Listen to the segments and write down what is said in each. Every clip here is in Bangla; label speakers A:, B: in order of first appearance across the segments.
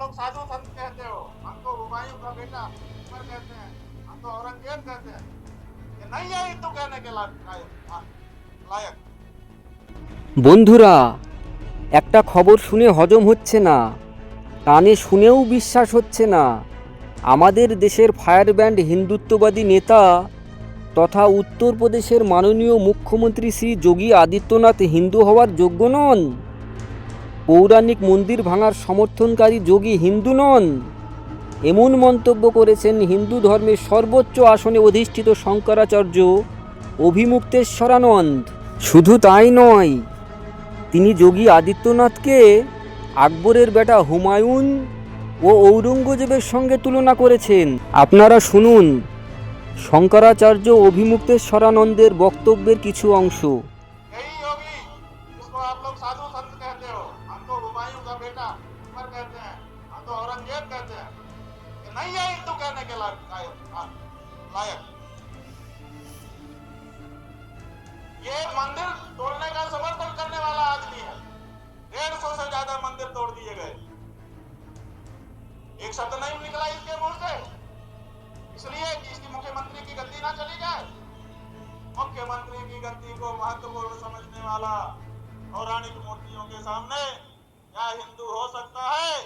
A: लोग साधु संत कहते हो हम तो हुमायूं का बेटा अकबर कहते हैं हम तो औरंगजेब कहते हैं ये नहीं है हिंदू कहने के ला- लायक हाँ, लायक
B: বন্ধুরা একটা খবর শুনে হজম হচ্ছে না কানে শুনেও বিশ্বাস হচ্ছে না আমাদের দেশের ফায়ার ব্যান্ড হিন্দুত্ববাদী নেতা তথা উত্তরপ্রদেশের মাননীয় মুখ্যমন্ত্রী শ্রী যোগী আদিত্যনাথ হিন্দু হওয়ার যোগ্য নন পৌরাণিক মন্দির ভাঙার সমর্থনকারী যোগী হিন্দু নন। এমন মন্তব্য করেছেন হিন্দু ধর্মের সর্বোচ্চ আসনে অধিষ্ঠিত শঙ্করাচার্য অভিমুক্তেশ্বরানন্দ শুধু তাই নয়, তিনি যোগী আদিত্যনাথকে আকবরের বেটা হুমায়ুন ও ঔরঙ্গজেবের সঙ্গে তুলনা করেছেন। আপনারা শুনুন, শঙ্করাচার্য অভিমুক্তেশ্বরানন্দের বক্তব্যের কিছু অংশ।
A: लोग साधु संत कहते हो। हम तो हुमायूं का बेटा अकबर कहते हैं। हम तो औरंगज़ेब कहते हैं। ये नहीं है हिंदू कहने के लायक हाँ, लायक। ये मंदिर तोड़ने का समर्थन करने वाला आदमी है। डेढ़ सौ से ज़्यादा मंदिर तोड़ दिए गए। एक शब्द नहीं निकला इसके मुँह से। इसलिए कि इसकी मुख्यमंत्री की गद्दी ना चली जाए। मुख्यमंत्री की गद्दी को महत्वपूर्ण समझने वाला पौराणिक मूर्तियों के सामने क्या हिंदू हो सकता है?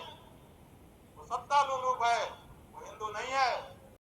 A: वो सत्ता